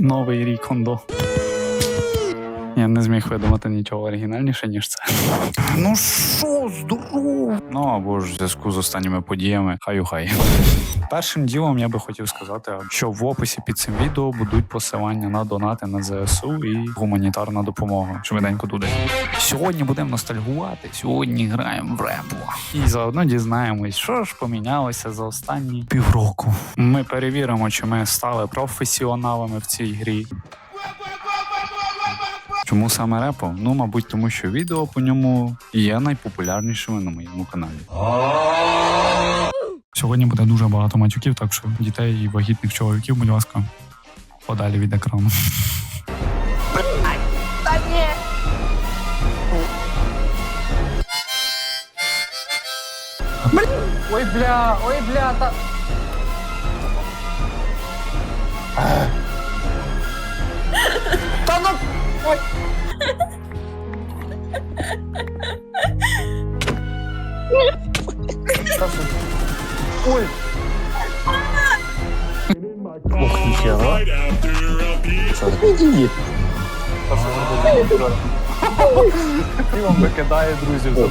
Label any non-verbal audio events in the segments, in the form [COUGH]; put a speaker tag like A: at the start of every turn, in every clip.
A: no ver y con dos. Я не зміг видумати нічого оригінальніше, ніж це. Ну що, здоров? Ну або ж в зв'язку з останніми подіями, хай хай. Першим ділом я би хотів сказати, що в описі під цим відео будуть посилання на донати на ЗСУ і гуманітарна допомога. Швиденько туди. Сьогодні будемо ностальгувати. Сьогодні граємо в репу. І заодно дізнаємось, що ж помінялося за останні півроку. Ми перевіримо, чи ми стали професіоналами в цій грі. Чому саме репо? Ну, мабуть, тому що відео по ньому є найпопулярнішими на моєму каналі. Сьогодні буде дуже багато матюків, так що дітей і вагітних чоловіків, будь ласка, подалі від екрану.
B: Ой, бля, ой, бля, та... Ой. Ой.
C: Ох, ніхера.
B: Та? І вам викидає друзів за бок.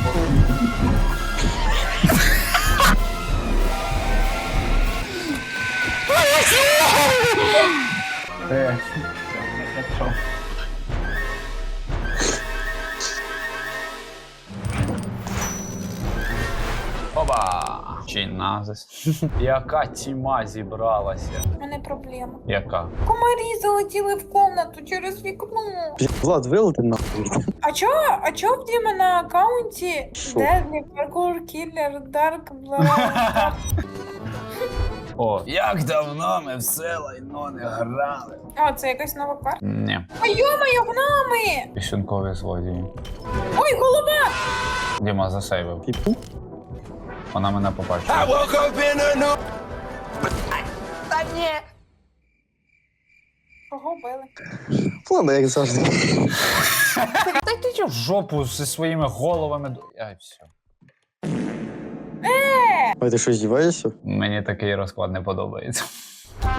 B: Е, Оба! Чи назис? [LAUGHS] Яка тіма зібралася?
D: У мене проблема.
B: Яка?
D: Комарі залетіли в комнату через вікно.
C: Влад, вилети нахуй.
D: А чо, а чо в Діма на аккаунті
C: Що?
D: Дедлі, Паркур, Кіллер, Дарк, Блара?
B: О, як давно ми все лайно не грали.
D: О, це якась нова карта.
B: Ні,
D: Ой, йо-моє, гноми!
B: пісюнкові злодії.
D: Ой, голова!
B: Діма засейвив.
C: Піпу?
B: Вона мене побачила.
D: Кого били?
C: Ладно, як завжди.
B: Та йди в жопу зі своїми головами. Ай, все.
C: Ой, ти що, здіваєшся?
B: Мені такий розклад не подобається.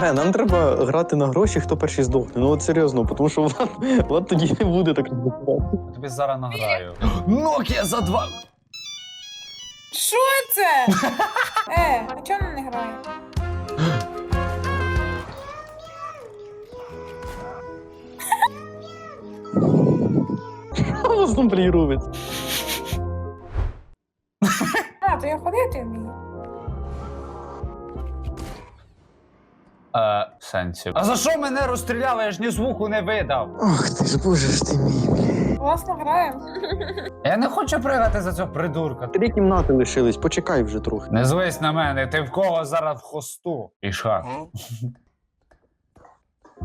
C: Не, нам треба грати на гроші, хто перший здохне. Ну от серйозно, тому що Влад, Влад тоді не буде так
B: тобі зараз награю. [GASPS] Nokia за два.
D: Що це? [LAUGHS] Е, а чого вона не грає?
C: Там приїрувить. [LAUGHS]
D: А, то я ходити вмію.
B: Е, в сенсі. А за що мене розстріляли? Я ж ні звуку не видав.
C: Ох ти ж боже ж ти мій, бля.
D: Класно граємо. [LAUGHS]
B: Я не хочу пригати за цього придурка.
C: Три кімнати лишились, почекай вже трохи.
B: Не звись на мене, ти в кого зараз в хосту? Ішак.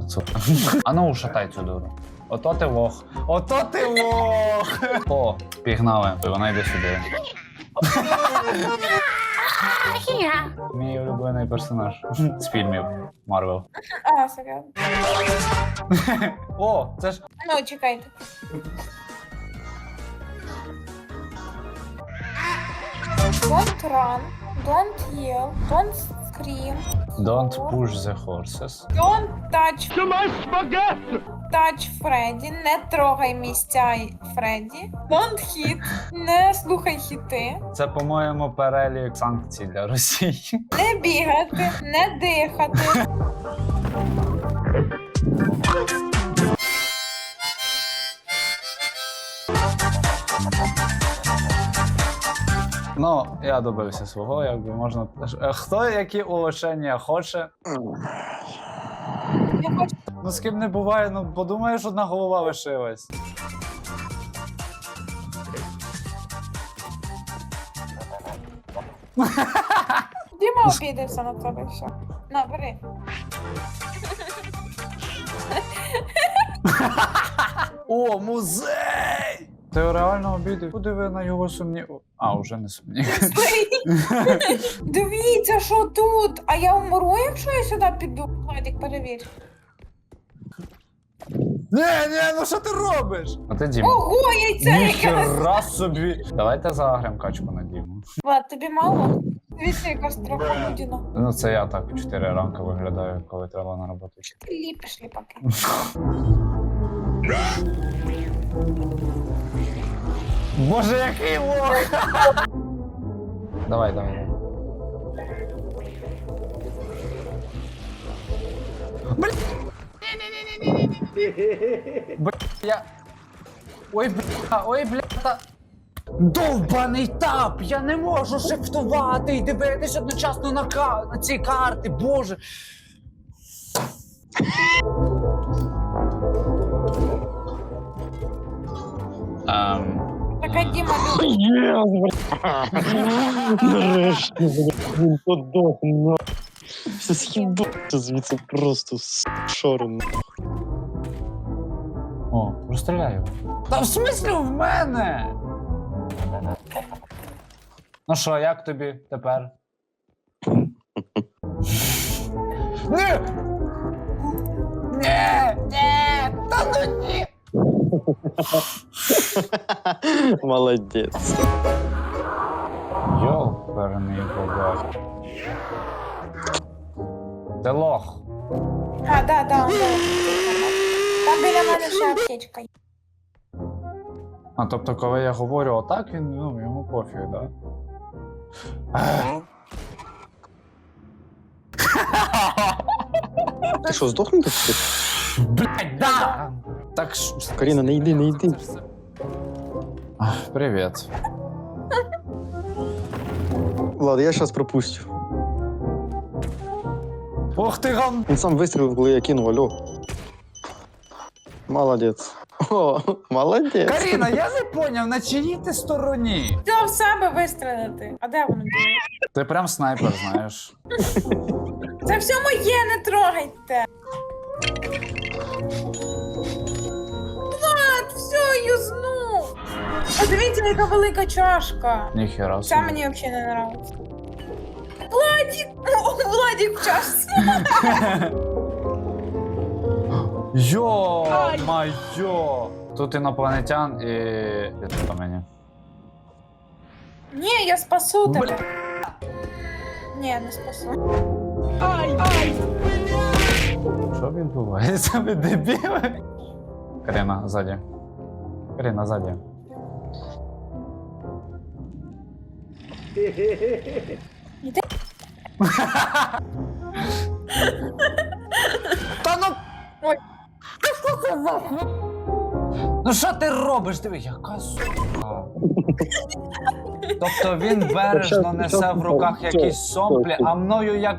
B: Сука. [LAUGHS] А ну ушатай цю дуру. Ото ти лох. Ото ти лох. [LAUGHS] О, пігнали. Вона йде сюди. Мій улюблений персонаж з фільмів Марвел.
D: А, серйозно.
B: О, це ж.
D: Ну, чекайте. Don't run, don't yell, don't scream,
B: Don't push the horses.
D: don't touch touch Фредді, не трогай місця Фредді, don't hit, не слухай хіти,
B: Це, по-моєму, перелік санкцій для Росії.
D: не бігати, не дихати.
B: Ну, я добився свого, якби можна. Е, Хто які улучшення хоче?
D: Я хочу
B: Ну з ким не буває, ну подумаєш, одна голова лишилась.
D: Діма обідався на тебе все. На, бери.
B: О, музей! Ти реально обідав? Подиви на його сумні. А, вже не сумні.
D: Дивіться, що тут. А я умру, якщо я сюди піду. Владик, перевір.
B: Ні, ні, ну що ти робиш? А ти Діма.
D: Ого, яйце яке!
B: Ніхера собі. Давайте загрем качку на Діму.
D: Влад, тобі мало? Дивіться, яка страха людина.
B: Ну, це я так в 4 ранку виглядаю, коли треба на роботу.
D: Ти ліпиш ліпаки. [LAUGHS]
B: Боже, який лох! давай, давай. Бля, я... Ой, бля, ой, бля, та... Довбаний тап! Я не можу шифтувати і дивитись одночасно на, ка... на ці карти, боже! Ем...
D: Така Діма любить.
C: Нарешті, бля, він подохне. на. Все з'їбався звідси просто з шором.
B: О, розстріляй його. Та в смислі в мене? Ну що, як тобі тепер? [LAUGHS] Ні! Ні! Ні! Та ну ні! [LAUGHS]
C: Молодець.
B: Йоперний бабак. Ти лох.
D: А, да, да, да. Там біля мене ще аптечка. є.
B: А тобто, коли я говорю отак, він ну, йому пофіг, да?
C: Ти що, здохнути? хотів?
B: Блять, да! Так ш...
C: Каріна, не йди, не йди.
B: Привіт.
C: Влад, я зараз пропустю.
B: Ох ти гам...
C: Він сам вистрілив, коли я кинув, алло. Молодець. О, молодець.
B: Каріна, я не поняв, на чиїй ти стороні?
D: Ти в себе вистрелити. А де воно було?
B: Ти прям снайпер, знаєш.
D: Це все моє, не трогайте. Влад, все, юзну. А дивіться, яка велика чашка.
B: Ніхера
D: Це
B: собі.
D: мені взагалі не нравиться. Владік! О, Владік в чашці.
B: Йо-майо! Тут інопланетян і... Ти по мені.
D: Ні, я спасу тебе. Ні, не спасу.
B: Що відбувається? Ви дебіли? Каріна, ззаді. Каріна, ззаді. Та ну!
D: Ой.
B: Ну що ти робиш? Диви, яка сука. Тобто він бережно несе в руках якісь сомплі, а мною як.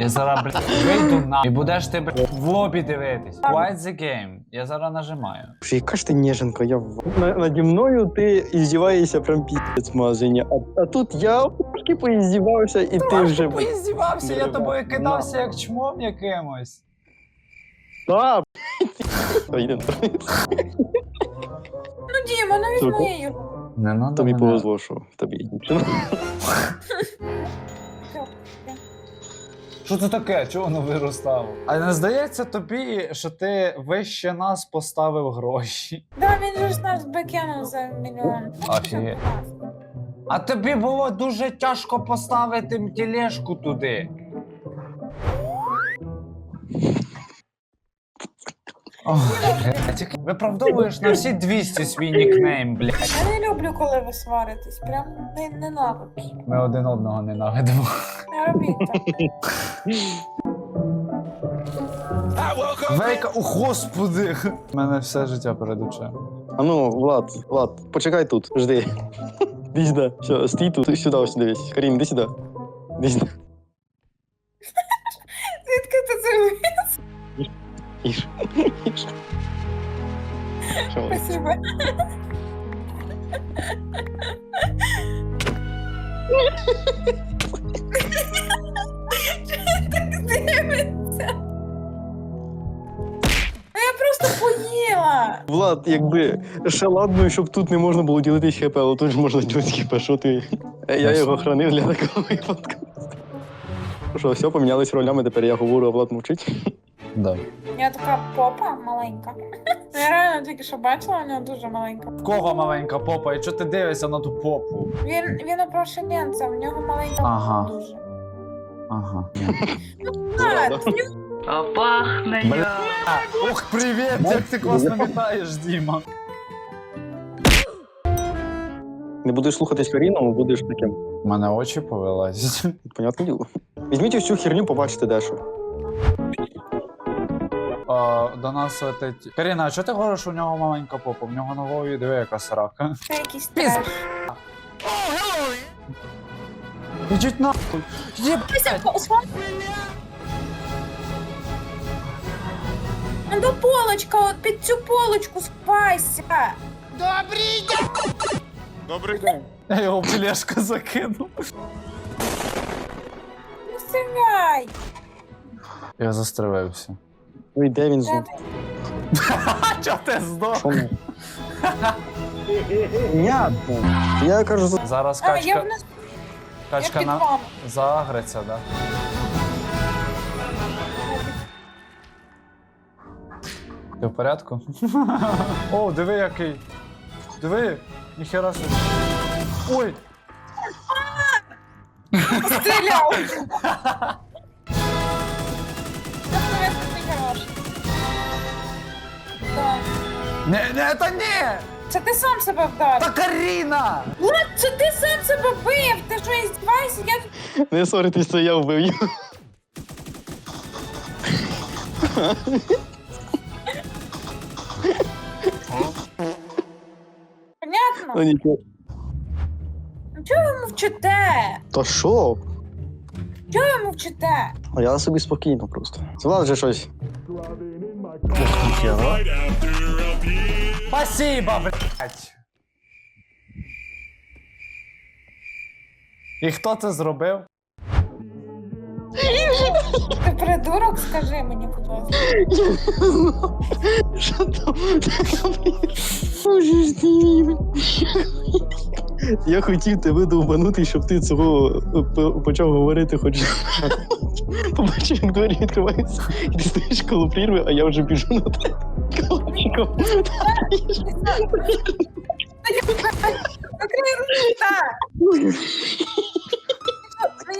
B: Я зараз, блядь, вийду на і будеш ти, блядь, в лобі дивитись. Quite the game. Я зараз нажимаю.
C: Яка ж ти неженка, я в... На- Наді мною ти іздіваєшся прям піздець в. А, а тут я трошки поіздівався, і ти вже...
B: поїздівався, я тобою кидався як чмом якимось.
C: Та
D: Ну, Діма, ну
C: Сука.
B: Не надо
C: Тобі
B: мене.
C: повезло, що дівчина.
D: Все. [LAUGHS]
B: Що це таке? Чого воно виростало? А не здається тобі, що ти вище нас поставив гроші?
D: Да, він же ж нас бекенув за мільйон.
B: Офігеть. А тобі було дуже тяжко поставити тележку туди. Ох, блядь, Виправдовуєш на всі 200 свій нікнейм, блядь.
D: Я не люблю, коли ви сваритесь. Прям не ненавиджу.
B: Ми один одного ненавидимо.
D: Не робіть так. [LAUGHS]
B: Вейка, о господи! У мене все життя перед очима.
C: А ну, Влад, Влад, почекай тут, жди. Іди сюди. Все, стій тут, сюди ось дивись. Карін, іди сюди. Іди сюди.
D: Звідки ти це вивіз?
C: Їж. Їж. Що.
D: Спасибо. [LAUGHS]
C: Влад, якби ще ладно, щоб тут не можна було ділитись хп, але тут ж можна ділитись хп, що ти. Я його хранив для такого випадку. Ну Що, все, помінялись ролями, тепер я говорю, а Влад мовчить.
B: Да.
D: Я така попа маленька. Я реально тільки що бачила, у нього дуже маленька.
B: В кого маленька попа? І чого ти дивишся на ту попу?
D: Він, він опрошененця, в нього маленька
B: Ага.
D: попа дуже.
B: Ага.
D: А,
C: Да.
D: В нього
B: Бля. Ух, привіт! Як ти класно вітаєш, Діма.
C: Не будеш слухатись Каріну, будеш таким.
B: У мене очі повелась.
C: Понятне діло. Візьміть ось цю херню, побачите дещо.
B: А, до нас летить. Каріна, а чого ти говориш, що у нього маленька попа? В нього на голові диви яка срака.
D: якийсь.
B: Ідіть нахуй! Єб...
D: До полочка, от під цю полочку спайся.
B: Я його в тележку закинув.
D: Не стріляй.
B: Я застрелився.
C: Ну і де він знов? [LAUGHS]
B: чого ти здох?
C: Що ми? Понятно. Я кажу, за-
B: Зараз
D: А, я
B: качка,
D: вниз, я
B: качка
D: під
B: на...
D: вами.
B: заагриться, да? Ти в порядку? О, диви який. Диви, ніхера собі. Ой!
D: Стріляв. Це.
B: Не, не, та ні!
D: Це ти сам себе вдарив.
B: Та Каріна!
D: Влад, це ти сам себе бив. Ти що, іздівайся? Я
C: не ссоритись, це я вбив Ну, нічого.
D: Ну чого ви мовчите?
C: Та що?
D: Чого ви мовчите?
C: А я собі спокійно просто. Це вас вже щось.
B: Спасибо, блядь! І хто це зробив?
D: Ти придурок, скажи мені, будь ласка.
C: Що там? Боже ж ти мій. Я хотів тебе довбанути, щоб ти цього е, п- почав говорити, хоч побачив, як двері відкриваються, і ти стоїш коло прірви, а я вже біжу на тебе.
D: Рота!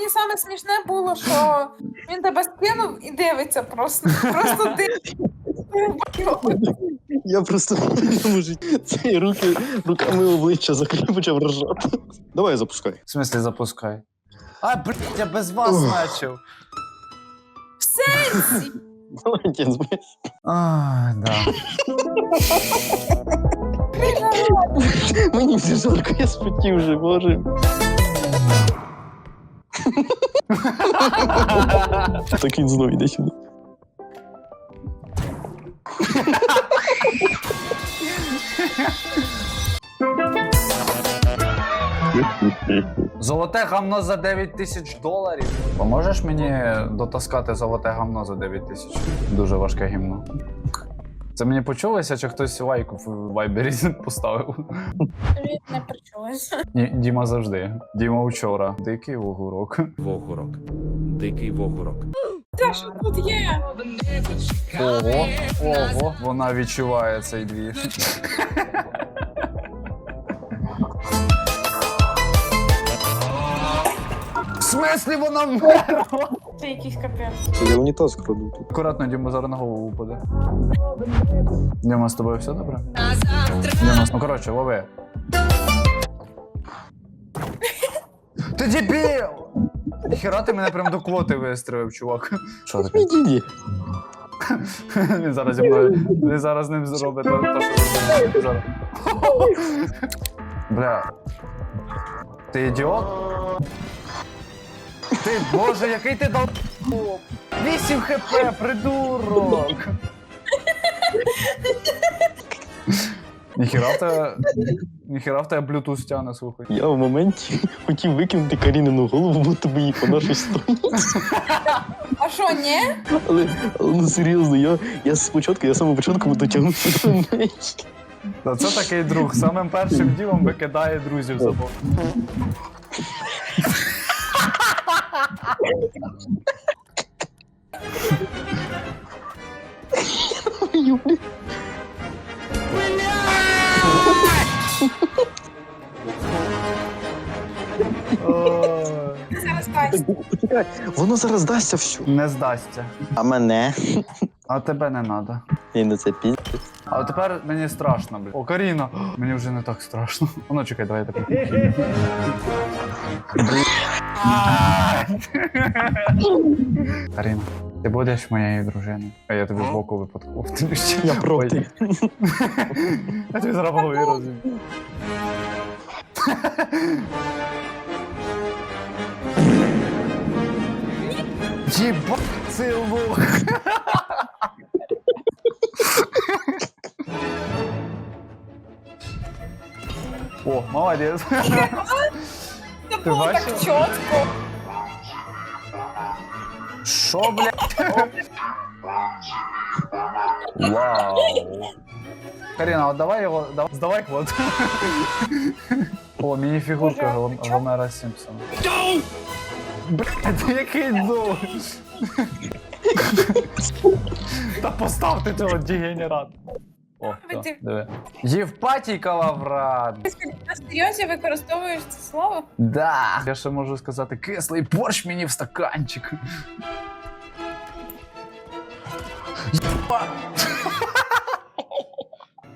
D: Мені саме смішне було, що він тебе скинув і дивиться просто. Просто дивиться.
C: Я просто не можу. Це руки руками обличчя закрив, почав ржати. Давай запускай.
B: В смислі запускай. А, блядь, я без вас начав.
D: В сенсі!
C: Молодець, блядь.
B: А, да.
C: Мені все жарко, я спотів вже, боже. [LAUGHS] Так він знову йде сюди.
B: Золоте гамно за 9 тисяч доларів. Поможеш мені дотаскати золоте гамно за 9 тисяч? Дуже важке гімно. Це мені почулося, чи хтось лайк в вайбері поставив?
D: Не причулася.
B: Ні, Діма завжди. Діма вчора. Дикий огурок.
E: Вогурок. Дикий вогурок.
D: Те, що тут є?
B: Ого, ого, вона відчуває цей двір. В смислі вона вмерла?
D: Це якийсь капець.
C: Я унітаз краду тут.
B: Акуратно, Діма зараз на голову упаде. Діма, з тобою все добре? Діма, ну коротше, лови. [LAUGHS] Ти дебіл! Ніхера ти мене прям до квоти вистрелив, чувак. Що таке?
C: Іди. [LAUGHS]
B: Він зараз зі мною. Він зараз з ним зробить то що зараз. Бля. Ти ідіот? Ти, боже, який ти дал. 8 хп, придурок! Ніхіра в тебе. Ніхіра в тебе Bluetooth тяне, слухай.
C: Я в моменті хотів викинути Карінину голову, будто би її по нашій стороні.
D: А що, ні?
C: Але, але ну серйозно, я, я спочатку, я з самого початку дотягнувся до неї.
B: Та це такий друг. Самим першим ділом викидає друзів за бок.
D: Зараз
C: воно зараз дасться всю.
B: Не здасться.
C: А мене?
B: А тебе не треба.
C: Ні, ну це пі.
B: А тепер мені страшно, блядь. О, Каріна, [GASPS] мені вже не так страшно. Ну чекай, давай я так. [LAUGHS] Каріна, ти будеш моєю дружиною. А я тобі з боку випадково. Тобі ще-
C: Я проти.
B: Я тобі зараз голові розумію. Єба, це лох. О, молодець.
D: Було так
B: бачила?
D: чітко.
B: Що, блядь? Вау. Каріна, от давай його, давай, здавай квот. О, міні-фігурка Гом- Гомера Сімпсона. Блядь, який дух? Та поставте цього дегенерата. О, все, диви. Євпатій Калаврат.
D: На серйозі використовуєш це слово?
B: Да. Я ще можу сказати, кислий борщ мені в стаканчик.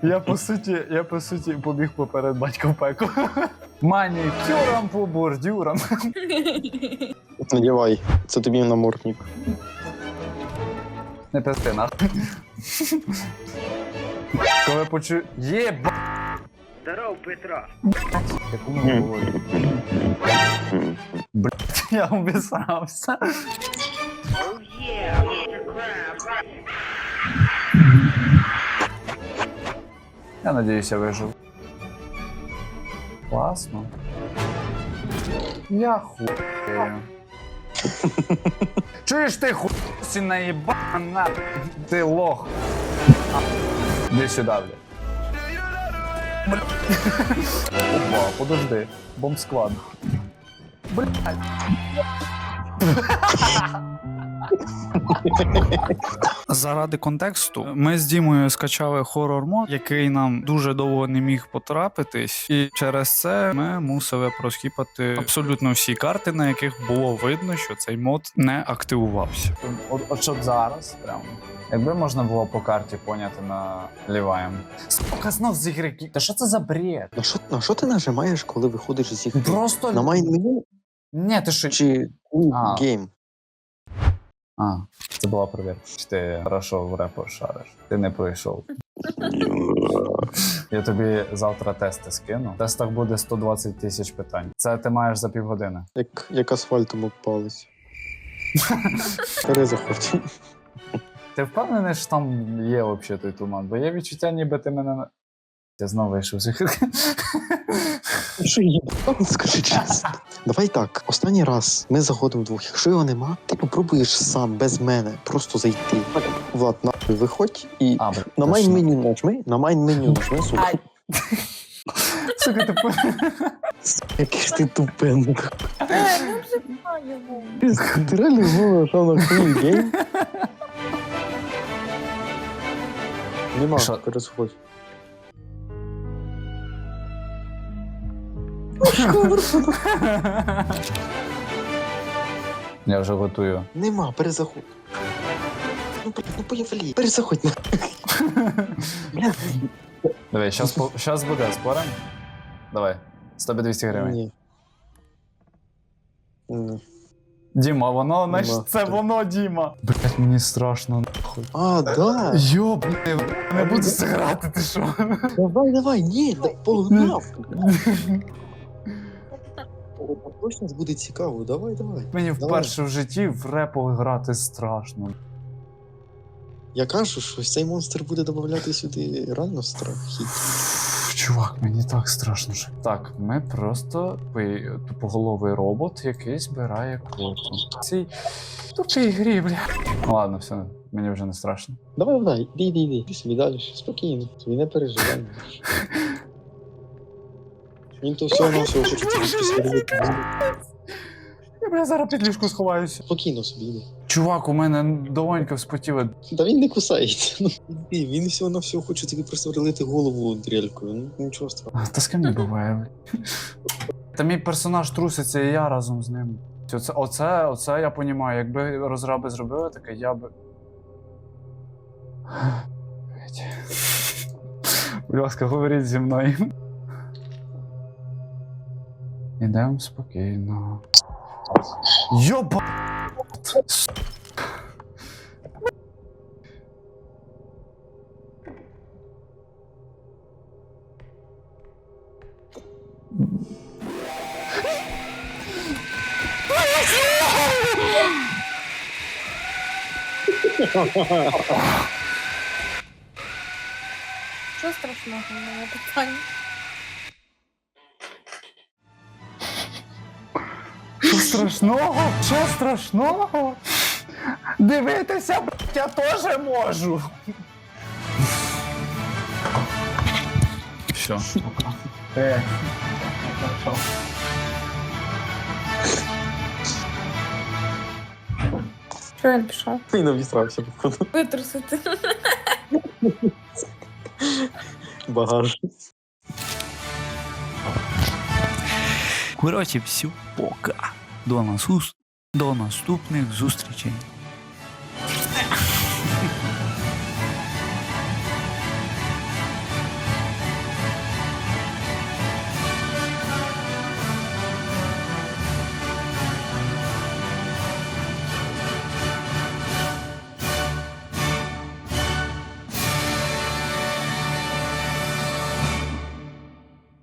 B: Я по суті, я по суті побіг поперед батька в пекло. Манікюром по бордюрам.
C: Надівай, це тобі намордник.
B: Не пизди нахуй. Коли почую. Єба!
F: Здоров, Петро.
B: Якому говорю. Блять, я обісрався.
F: Oh yeah, Mr. Crab.
B: Я надіюсь, я вижив. Класно. Я хуєю. Чуєш ти хуйсі наїбана? Ти лох. Блядь. Бля. Опа, подожди. Бомб склад. Блядь. [LAUGHS]
A: Заради контексту, ми з Дімою скачали хорор мод, який нам дуже довго не міг потрапитись, і через це ми мусили проскіпати абсолютно всі карти, на яких було видно, що цей мод не активувався.
B: От, от щоб зараз, прямо. Якби можна було по карті поняти на ліваєм. Сука, знов з ігри. Та що це за бред?
C: На що, на що ти нажимаєш, коли виходиш з ігри?
B: Просто.
C: На майн меню
B: Ні, ти що?
C: чи у
B: А.
C: гейм?
B: А, це була перевірка. Чи ти хорошо в репор шариш? Ти не пройшов. Я тобі завтра тести скину. В тестах буде 120 тисяч питань. Це ти маєш за півгодини.
C: Як, як асфальтом обпались. Тереза хоче.
B: Ти впевнений, що там є взагалі той туман? Бо є відчуття, ніби ти мене. Я знову вийшов.
C: Що? Скажи чесно. Давай так, останній раз ми заходимо вдвох. Якщо його нема, ти попробуєш сам без мене просто зайти. Влад, нахуй виходь і
B: А,
C: на майн меню нажми, на майн меню нажми, сука.
B: Сука, ти по-
C: Який ж ти тупенник.
D: Е, ну.
C: Ти реально знову що на хуй гейм? [LAUGHS] Нема, пересходь.
B: Я вже готую.
C: Нема, перезаходь. Ну, блядь, ну появлі. Перезаходь на. Бля,
B: Давай, щас, по- щас буде, спорим? Давай. 100-200 гривень.
C: Ні. Ні.
B: Діма, воно,
C: Нема.
B: знаєш, це воно, Діма. Блять, мені страшно.
C: А, да.
B: Йоб, не буду це грати, ти що?
C: Давай, давай, ні, да, погнав. [LAUGHS] Точно буде цікаво, давай, давай.
B: Мені
C: Давай.
B: вперше в житті в репо грати страшно.
C: Я кажу, що цей монстр буде додавати сюди реально страх.
B: Чувак, мені так страшно. що- Так, ми просто тупоголовий робот, який збирає коту. Цій тупій грі, бля. Ладно, все, мені вже не страшно.
C: Давай, давай, іди, іди. Іди собі далі, спокійно, собі не переживай. [LAUGHS] Він то всього на хоче тобі.
B: Я бля зараз під ліжку сховаюся.
C: Спокійно собі.
B: Чувак, у мене долонька вспотіла.
C: Та він не кусається. Ну, іди, він всього на всього хоче тобі просто прилити голову дрелькою. Ну, нічого страшного.
B: Та з ким не буває, блядь. Та мій персонаж труситься, і я разом з ним. Оце, оце, оце я понімаю. Якби розраби зробили таке, я би. Блядь. Будь ласка, говоріть зі мною. Ідемо спокійно. Йоба!
D: Що страшного мене питання?
B: Страшного? Що страшного? Дивитися, блядь, я теж можу. Все, пока. Е.
D: Що він пішов?
C: Він обістрався, походу.
D: Витрусити.
C: Багаж.
B: Коротше, всю пока. До, наступних зустрічей.